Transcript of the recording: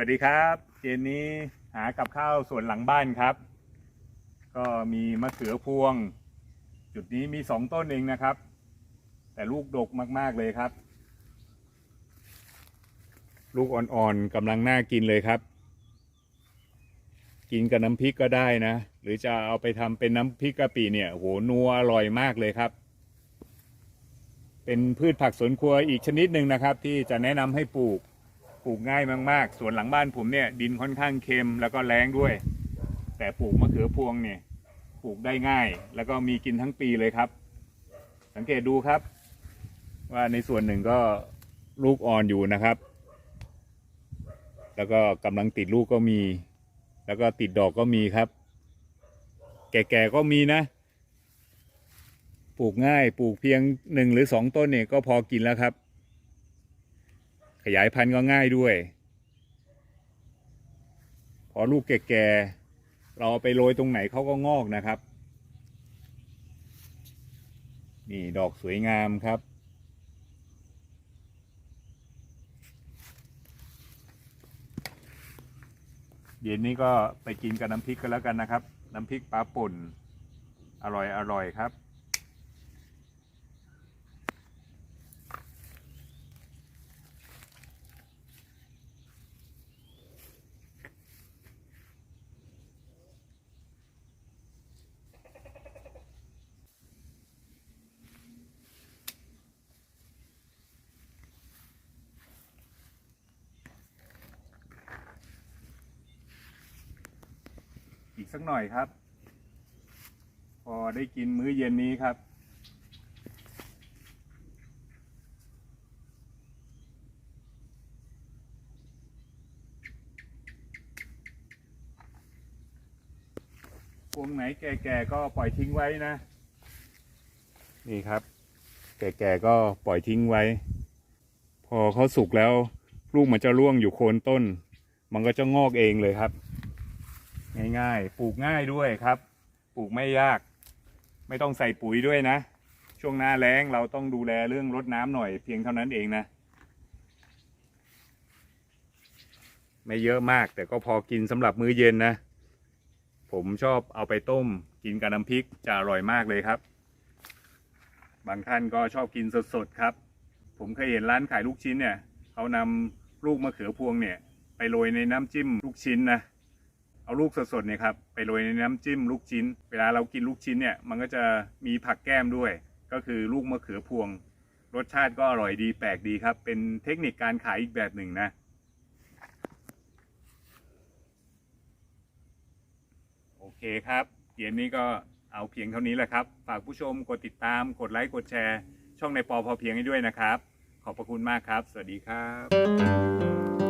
วัสดีครับเจนนี้หากับข้าวสวนหลังบ้านครับ ก็มีมะเขือพวง จุดนี้มีสองต้นเองนะครับ แต่ลูกดกมาก ๆเลยครับ ลูกอ่อนๆกำลังน่ากินเลยครับ กินกับน้ำพริกก็ได้นะ หรือจะเอาไปทำเป็นน้ำพริกกะปิเนี่ยโหนัวอร่อยมากเลยครับ เป็นพืชผักสวนครัวอีกชนิดหนึ่งนะครับ ที่จะแนะนำให้ปลูก ปลูกง่ายมากๆ ส่วนหลังบ้านผมเนี่ยดินค่อนข้างเค็มแล้วก็แรงด้วย แต่ปลูกมะเขือพวงเนี่ยปลูกได้ง่าย แล้วก็มีกินทั้งปีเลยครับ สังเกตดูครับ ว่าในส่วนหนึ่งก็ลูกอ่อนอยู่นะครับ แล้วก็กำลังติดลูกก็มี แล้วก็ติดดอกก็มีครับ แก่ๆก็มีนะ ปลูกง่ายปลูกเพียงหนึ่งหรือสองต้นเนี่ยก็พอกินแล้วครับ ขยายพันธุ์ก็ง่ายด้วย พอลูกแก่ๆเราไปโรยตรงไหนเขาก็งอกนะครับ นี่ดอกสวยงามครับ เย็นนี้ก็ไปกินกับน้ำพริกกันแล้วกันนะครับ น้ำพริกปลาป่น อร่อยอร่อยครับ กสักหน่อยครับ พอได้กินมื้อเย็นนี้ครับ พวงไหนแก่ๆก็ปล่อยทิ้งไว้นะ นี่ครับ แก่ๆก็ปล่อยทิ้งไว้ พอเขาสุกแล้วลูกมันจะร่วงอยู่โคนต้น มันก็จะงอกเองเลยครับ ง่ายๆ ปลูกง่ายด้วยครับ ปลูกไม่ยาก ไม่ต้องใส่ปุ๋ยด้วยนะ ช่วงหน้าแล้งเราต้องดูแลเรื่องรดน้ำหน่อยเพียงเท่านั้นเองนะ ไม่เยอะมากแต่ก็พอกินสำหรับมื้อเย็นนะ ผมชอบเอาไปต้มกินกับน้ำพริกจะอร่อยมากเลยครับ บางท่านก็ชอบกินสดๆครับ ผมเคยเห็นร้านขายลูกชิ้นเนี่ยเขานำลูกมะเขือพวงเนี่ย ไปโรยในน้ำจิ้มลูกชิ้นนะ เอาลูกสดๆเนี่ยครับไปโรยในน้ำจิ้มลูกชิ้น เวลาเรากินลูกชิ้นเนี่ยมันก็จะมีผักแก้มด้วย ก็คือลูกมะเขือพวง รสชาติก็อร่อยดีแปลกดีครับ เป็นเทคนิคการขายอีกแบบหนึ่งนะโอเคครับเย็นนี้ก็เอาเพียงเท่านี้แหละครับ ฝากผู้ชมกดติดตาม กดไลค์ กดแชร์ ช่องในปอพอเพียงให้ด้วยนะครับ ขอบพระคุณมากครับ สวัสดีครับ